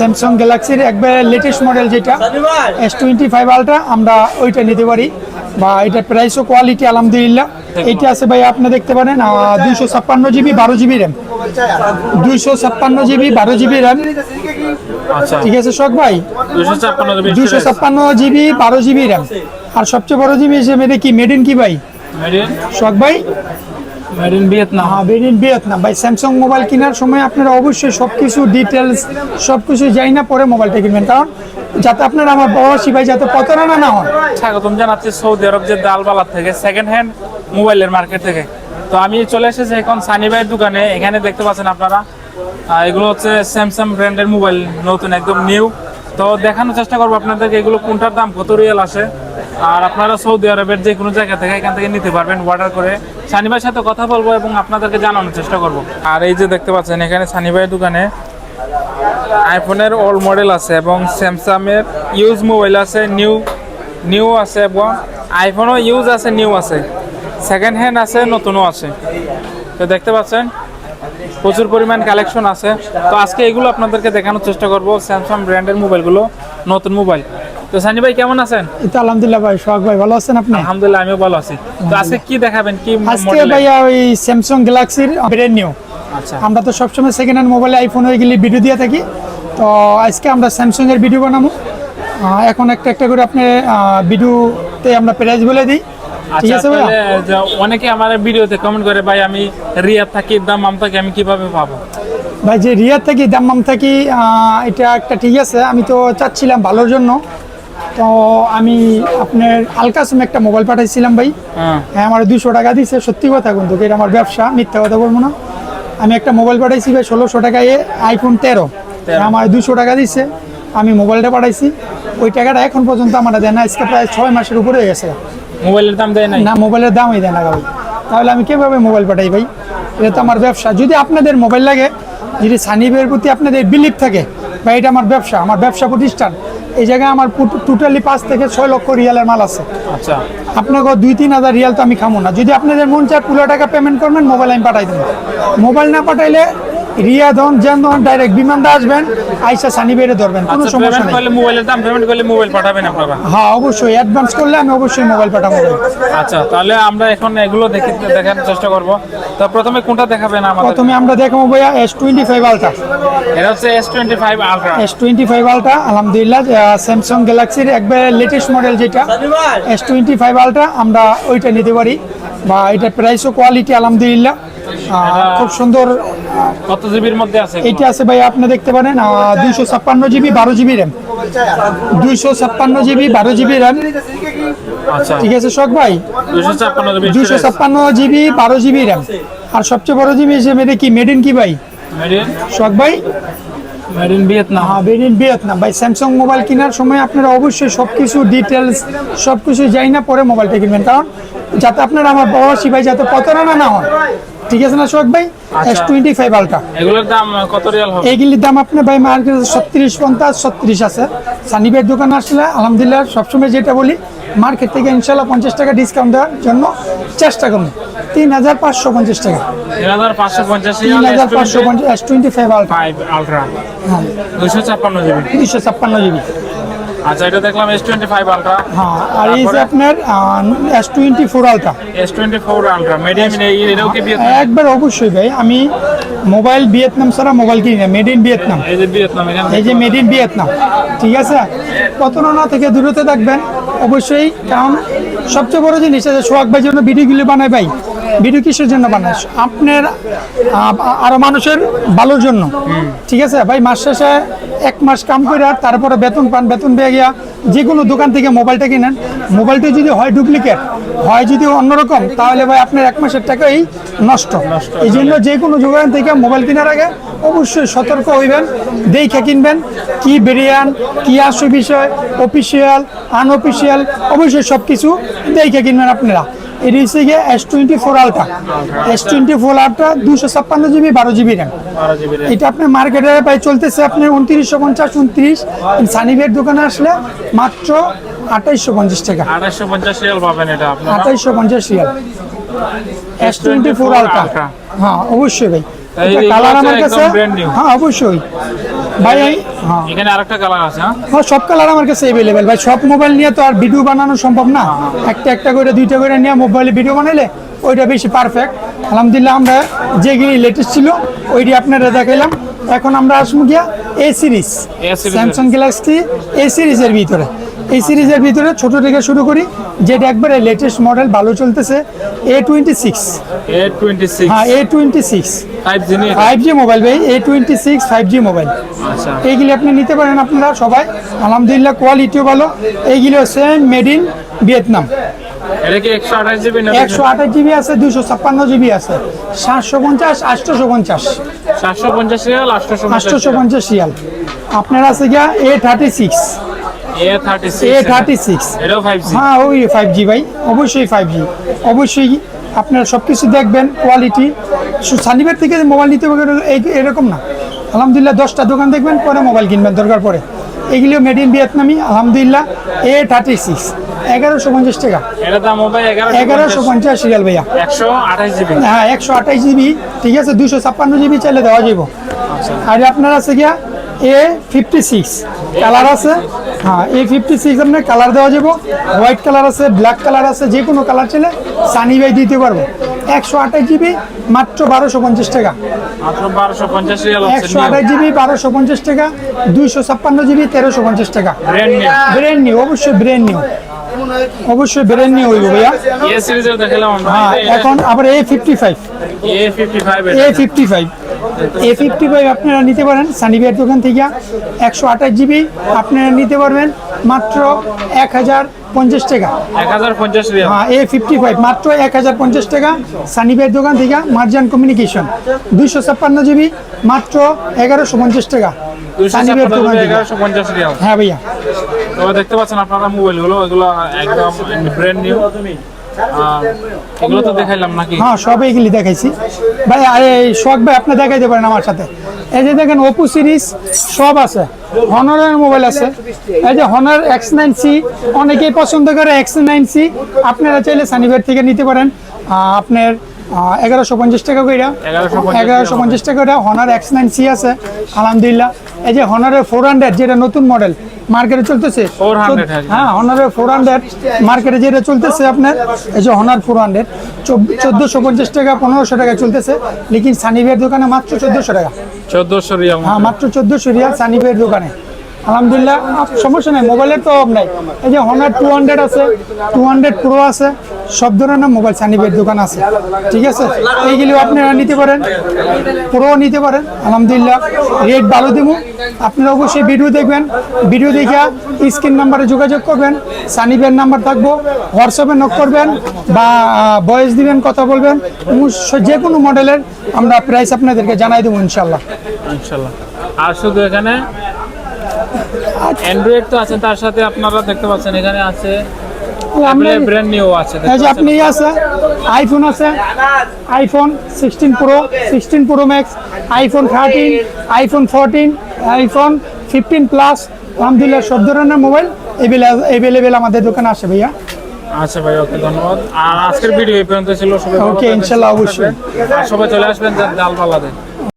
Samsung গ্যালাক্সির একবারে latest model যেটা এস টোয়েন্টি ফাইভ আলট্রা আমরা ওইটা নিতে পারি। বা এটার প্রাইসও কোয়ালিটি আলহামদুলিল্লাহ। এইটা আছে ভাই আপনি দেখতে পারেন দুইশো ছাপ্পান্ন জিবি বারো জিবি র্যাম দুইশো ছাপ্পান্ন জিবি বারো জিবি র্যাম আচ্ছা। ঠিক আছে শখ ভাই? দুশো ছাপ্পান্ন জিবি দুইশো ছাপ্পান্ন জিবি বারো জিবি র্যাম আর সবচেয়ে বড় জিবি হিসেবে এটা কি মেড ইন কি ভাই? মেড শখ ভাই? মেড ইন ভিয়েতনাম হ্যাঁ মেড ইন ভিয়েতনাম ভাই স্যামসাং মোবাইল কেনার সময় আপনারা অবশ্যই সব কিছু ডিটেলস সব কিছু যাই না পরে মোবাইলটা কিনবেন। কারণ যাতে আপনারা আমার প্রবাসী ভাই যাতে প্রতারণা না হন স্বাগতম জানাচ্ছি সৌদি আরব যে দালবালার থেকে সেকেন্ড হ্যান্ড মোবাইলের মার্কেট থেকে। তো আমি চলে এসেছি এখন সানি ভাইয়ের দোকানে। এখানে দেখতে পাচ্ছেন আপনারা এগুলো হচ্ছে স্যামসাং ব্র্যান্ডের মোবাইল নতুন একদম নিউ তো দেখানোর চেষ্টা করব আপনাদেরকে এগুলো কোনটার দাম কত রিয়াল আসে? আর আপনারা সৌদি আরবের যে কোনো জায়গা থেকে এখান থেকে নিতে পারবেন অর্ডার করে। সানি ভাইয়ের সাথে কথা বলব এবং আপনাদেরকে জানানোর চেষ্টা করব। আর এই যে দেখতে পাচ্ছেন, এখানে সানি ভাইয়ের দোকানে আইফোনের ওল্ড মডেল আছে এবং স্যামসাংয়ের ইউজ মোবাইল আছে নিউ নিউ আছে এবং আইফোনও ইউজ আছে নিউ আছে। সেকেন্ড হ্যান্ড আছে, নতুনও আছে। তো দেখতে পাচ্ছেন, প্রচুর পরিমাণ কালেকশন আছে। তো আজকে এগুলো আপনাদেরকে দেখানোর চেষ্টা করব স্যামসাং ব্র্যান্ডের মোবাইলগুলো নতুন মোবাইল তো সানি ভাই কেমন আছেন? এটা আলহামদুলিল্লাহ ভাই সোহাগ ভাই ভালো আছেন আপনি? আলহামদুলিল্লাহ আমিও ভালো আছি। তো আজকে কি দেখাবেন? কি আজকে ভাইয়া ওই স্যামসাং গ্যালাক্সির ব্র্যান্ড নিউ আচ্ছা। আমরা তো সবসময় সেকেন্ড হ্যান্ড মোবাইলে আইফোন হয়ে গেলে ভিডিও দিয়ে থাকি। তো আজকে আমরা স্যামসাং এর ভিডিও বানাবো। এখন একটা একটা করে আপনি ভিডিওতে আমরা প্রাইস বলে দিই। ঠিক আচ্ছা আছে ভাইয়া? তাহলে যে অনেকে আমার ভিডিওতে কমেন্ট করে ভাই আমি রিয়াদ থাকি দাম থাকি আমি কীভাবে পাবো? ভাই যে রিয়াদ থাকি দাম্মাম থাকি আহ, এটা একটা ঠিক আছে। আমি তো চাচ্ছিলাম ভালোর জন্য। তো আমি আপনার আলকাসম একটা মোবাইল পাঠাইছিলাম ভাই। হ্যাঁ। হ্যাঁ আমার দুশো টাকা দিছে সত্যি কথা কিন্তু এটা আমার ব্যবসা মিথ্যা কথা বলব না। আমি একটা মোবাইল পাঠাইছি ভাই ষোলোশো টাকায় আইফোন তেরো। তেরো। আমার দুশো টাকা দিছে আমি মোবাইলটা পাঠাইছি। ওই টাকাটা এখন পর্যন্ত আমার দেয় না আজকে প্রায় ছয় মাসের উপরে হয়ে গেছে। মোবাইলের দাম দেয় নাই? না মোবাইলের দামই দেয় না ভাই। তাহলে আমি কীভাবে মোবাইল পাঠাই ভাই? এটা তো আমার ব্যবসা। যদি আপনাদের মোবাইল লাগে যদি সানিবের প্রতি আপনাদের বিলিভ থাকে বা এটা আমার ব্যবসা আমার ব্যবসা প্রতিষ্ঠান। এই জায়গায় আমার টোটালি পাঁচ থেকে ছয় লক্ষ রিয়ালের মাল আছে। আচ্ছা। আপনাকে দুই তিন হাজার রিয়াল তো আমি খামো না। যদি আপনাদের মন চায় পুরো টাকা পেমেন্ট করবেন মোবাইল আমি পাঠাই দেবো। মোবাইল না পাঠাইলে রিয়া ধন যেন ধন ডাইরেক্ট বিমান আসবেন আইসা সানি বেড়ে ধরবেন কোনো আচ্ছা সমস্যা নেই। করলে মোবাইলের দাম পেমেন্ট করলে মোবাইল পাঠাবেন আপনারা? হ্যাঁ অবশ্যই অ্যাডভান্স করলে আমি অবশ্যই মোবাইল পাঠাবো। আচ্ছা তাহলে আমরা এখন এগুলো দেখে দেখানোর চেষ্টা করব। তো প্রথমে কোনটা দেখাবেন আমাদের? প্রথমে আমরা দেখাবো ভাইয়া এস টোয়েন্টি ফাইভ আলট্রা এটা হচ্ছে S twenty five ultra S twenty five ultra আলহামদুলিল্লাহ স্যামসাং গ্যালাক্সির একবারে লেটেস্ট মডেল যেটা এস টোয়েন্টি ফাইভ আলট্রা আমরা ওইটা নিতে পারি। বা এটার প্রাইসও কোয়ালিটি আলহামদুলিল্লাহ। খুব সুন্দর কত জিবির মধ্যে আছে এইটা আছে ভাই আপনি দেখতে পারেন দুইশো ছাপ্পান্ন জিবি বারো জিবি র্যাম। দুইশো ছাপ্পান্ন জিবি বারো জিবি র্যাম। আচ্ছা। ঠিক আছে শখ ভাই? দুইশো ছাপ্পান্ন জিবি বারো জিবি র্যাম। আর সবচেয়ে বড় জিবি হিসেবে কি মেড ইন কি ভাই? শখ ভাই? মেড ইন ভিয়েতনাম হ্যাঁ মেড ইন ভিয়েতনাম ভাই স্যামসাং মোবাইল কেনার সময় আপনারা অবশ্যই সব কিছু ডিটেলস সব কিছু যাই না পরে মোবাইলটা কিনবেন। কারণ যাতে আপনারা আমার প্রবাসী ভাই যাতে প্রতারণা না হন ঠিক আছে না শখ ভাই? এস টোয়েন্টি ফাইভ আলট্রা এগুলোর দাম কত রিয়াল হবে? এইগুলির দাম আপনি ভাই মার্কেটে ছত্রিশ পঞ্চাশ ছত্রিশ আছে। সানিবের দোকানে আসলে আলহামদুলিল্লাহ সবসময় যেটা বলি মার্কেট থেকে ইনশাল্লাহ পঞ্চাশ টাকা ডিসকাউন্ট দেওয়ার জন্য চেষ্টা করুন তিন হাজার পাঁচশো পঞ্চাশ টাকা। তিন হাজার পাঁচশো পঞ্চাশ এস টোয়েন্টি ফাইভ আলট্রা দুশো ছাপ্পান্ন জিবি। দুইশো ছাপ্পান্ন জিবি। আচ্ছা এটা দেখলাম এস টোয়েন্টি ফাইভ আলট্রা হ্যাঁ আর এই যে আপনার S twenty four ultra S twenty four ultra medium এটাও কি ভিয়েতনাম একবার অবশ্যই ভাই আমি মোবাইল ভিয়েতনাম ছাড়া মোবাইল কিনি না মেড ইন ভিয়েতনাম এই যে ভিয়েতনাম এই যে মেড ইন ভিয়েতনাম ঠিক আছে? প্রতারণা থেকে দূরতে থাকবেন অবশ্যই কারণ সবচেয়ে বড় জিনিস আছে সোহাগ ভাই জন্য ভিডিওগুলো বানায় ভাই। ভিডিও কিসের জন্য বানায়? আপনার আরও মানুষের ভালোর জন্য। ঠিক আছে? ভাই মাস শেষে এক মাস কাম করে আর তারপরে বেতন পান বেতন পেয়ে গিয়া যে কোনো দোকান থেকে মোবাইলটা কিনেন। মোবাইলটা যদি হয় ডুপ্লিকেট হয় যদি অন্যরকম তাহলে ভাই আপনার এক মাসের টাকাই নষ্ট। এই জন্য যে কোনো দোকান থেকে মোবাইল কেনার আগে অবশ্যই সতর্ক হইবেন দেখে কিনবেন কি বেরিয়ান কি আসে বিষয় অফিসিয়াল আনঅফিসিয়াল অবশ্যই সব কিছু দেখে কিনবেন আপনারা। এটি হচ্ছে গিয়ে S twenty four ultra S twenty four ultra দুশো ছাপ্পান্ন জিবি বারো জিবি র্যাম এটা আপনার মার্কেটে প্রায় চলতেছে আপনি উনত্রিশশো পঞ্চাশ উনত্রিশ। সানিভের দোকানে আসলে মাত্র আঠাইশশো পঞ্চাশ টাকা। আঠাশশো পঞ্চাশ রিয়াল পাবেন এটা আঠাইশশো পঞ্চাশ রিয়াল এস টোয়েন্টি ফোর আলট্রা হ্যাঁ অবশ্যই ভাই। কালার আমার কাছে। হ্যাঁ অবশ্যই। ভাই হ্যাঁ। এখানে আরেকটা কালার আছে হ্যাঁ? হ্যাঁ সব কালার আমার কাছে অ্যাভেলেবেল ভাই সব মোবাইল নিয়ে তো আর ভিডিও বানানো সম্ভব না। একটা একটা করে দুইটা করে নিয়ে মোবাইলে ভিডিও বানাইলে ওইটা বেশি পারফেক্ট আলহামদুলিল্লাহ আমরা যেগুলি লেটেস্ট ছিল ওইটি আপনারা দেখাইলাম। এখন আমরা আসব গিয়া A series. Samsung galaxy A সিরিজের ভিতরে। এই সিরিজের ভিতরে। ছোট থেকে শুরু করি যেটা একবারে লেটেস্ট মডেল ভালো চলতেছে A twenty six A twenty six হ্যাঁ A twenty six five G নিয়ে? মোবাইল ভাই A twenty six five G mobile আচ্ছা। এইগুলি আপনি নিতে পারেন আপনারা সবাই। আলহামদুলিল্লাহ কোয়ালিটিও ভালো। এইগুলি হচ্ছে মেড ইন ভিয়েতনাম এটা কি একশো আঠাশ জিবি না আছে দুশো ছাপ্পান্ন জিবি আছে। সাতশো পঞ্চাশ আটশোশো পঞ্চাশ। সাতশো পঞ্চাশ রিয়াল আপনার আছে গিয়া A thirty six A thirty six এটাও হ্যাঁ ওই ফাইভ জি ভাই অবশ্যই ফাইভ জি অবশ্যই আপনারা সব কিছু দেখবেন কোয়ালিটি সানিবার থেকে মোবাইল নিতে হবে এই- এরকম না। আলহামদুলিল্লাহ দশটা দোকান দেখবেন পরে মোবাইল কিনবেন দরকার পড়ে। এগুলিও মেড ইন ভিয়েতনামি আলহামদুলিল্লাহ এ থার্টি সিক্স এগারোশো পঞ্চাশ টাকা। এগারোশো পঞ্চাশ। রিয়াল ভাইয়া। একশো আঠাশ জিবি। হ্যাঁ একশো আঠাশ জিবি ঠিক আছে দুশো ছাপ্পান্ন জিবি চাইলে দেওয়া যাব আর আপনার আছে গিয়া এ ফিফটি সিক্স কালার আছে? হ্যাঁ এ ফিফটি সিক্স আপনার কালার দেওয়া যাব। হোয়াইট কালার আছে ব্ল্যাক কালার আছে যে কোনো কালার চাইলে সানি ভাই দিতে পারব। একশো আঠাশ জিবি মাত্র বারোশো পঞ্চাশ টাকা। একশো আঠাশ জিবি বারোশো পঞ্চাশ টাকা দুইশো ছাপ্পান্ন জিবি তেরোশো পঞ্চাশ টাকা। ব্র্যান্ড নিউ ব্রেন নিউ অবশ্যই ব্রেন নিউ অবশ্যই ব্রেন নিউ হইব ভাইয়া। হ্যাঁ এখন আবার A fifty five A fifty five A fifty five A fifty five আপনারা নিতে পারেন সানিবিয়ার দোকান থেকে একশো আঠাশ জিবি আপনারা নিতে পারবেন মাত্র এক হাজার পঞ্চাশ টাকা। এক হাজার পঞ্চাশ হ্যাঁ এ ফিফটি ফাইভ মাত্র এক হাজার পঞ্চাশ টাকা সানিবিয়ার দোকান থেকে মার্জান কমিউনিকেশন দুইশো ছাপ্পান্ন জিবি মাত্র এগারোশো পঞ্চাশ টাকা। দুইশো সানিবিয়ার দোকান থেকে হ্যাঁ ভাইয়া। তো দেখতে পাচ্ছেন আপনারা মোবাইলগুলো এগুলো একদম ব্র্যান্ড নিউ এগুলো তো দেখাইলাম নাকি? হ্যাঁ সব এইগুলি দেখাইছি। ভাই আরে শখ ভাই আপনি দেখাইতে পারেন আমার সাথে। এই যে দেখেন ওপো সিরিজ সব আছে। হনারের মোবাইল আছে। এই যে হনার এক্স নাইন সি অনেকেই পছন্দ করে এক্স নাইন সি আপনারা চাইলে সানিবার থেকে নিতে পারেন। আপনার এগারোশো পঞ্চাশ টাকা করে 1150 এগারোশো পঞ্চাশ টাকা করে হনার এক্স নাইন সি আছে। আলহামদুলিল্লাহ। এই যে হনারের ফোর হান্ড্রেড যেটা নতুন মডেল মার্কেটে চলতেছে। 400 হ্যাঁ। হনারের ফোর হান্ড্রেড মার্কেটে যেটা চলতেছে আপনার এই যে হনার ফোর হান্ড্রেড চোদ্দশো পঞ্চাশ টাকা পনেরোশো টাকা চলতেছে। লেকিন সানিবের দোকানে মাত্র চোদ্দশো টাকা। চোদ্দশো রিয়াল হ্যাঁ মাত্র চোদ্দোশো রিয়াল সানিবের দোকানে। আলহামদুলিল্লাহ, সমস্যা নেই, মোবাইলের তো অভাব নাই। এই যে হনার টু হান্ড্রেড আছে টু হান্ড্রেড প্রো আছে, সব ধরনের মোবাইল সানিবের দোকান আছে। ঠিক আছে? এইগুলিও আপনারা নিতে পারেন প্রো নিতে পারেন। আলহামদুলিল্লাহ রেট ভালো দেবো আপনারা অবশ্যই ভিডিও দেখবেন। ভিডিও দেখে স্ক্রিন নাম্বারে যোগাযোগ করবেন। সানিবের নাম্বার থাকব, হোয়াটসঅ্যাপে নক করবেন বা ভয়েস দিবেন, কথা বলবেন। যে কোনো মডেলের আমরা প্রাইস আপনাদেরকে জানাই দেবো ইনশাল্লাহ ইনশাল্লাহ আর শুধু এখানে। অ্যান্ড্রয়েড তো আছে তার সাথে আপনারা দেখতে পাচ্ছেন এখানে আছে আমরা ব্র্যান্ড নিউ আছে এই যে আপনি আছে আইফোন আছে iPhone sixteen pro sixteen pro max iPhone thirteen iPhone fourteen iPhone fifteen plus আলহামদুলিল্লাহ সব ধরনের মোবাইল এভেলেবেল আমাদের দোকানে আসে ভাইয়া। আচ্ছা ভাই ওকে ধন্যবাদ। আর আজকের ভিডিও এই পর্যন্ত ছিল সবাই ওকে থাকবেন, ইনশাল্লাহ অবশ্যই। আর সবাই চলে আসবেন ডাল পালাতে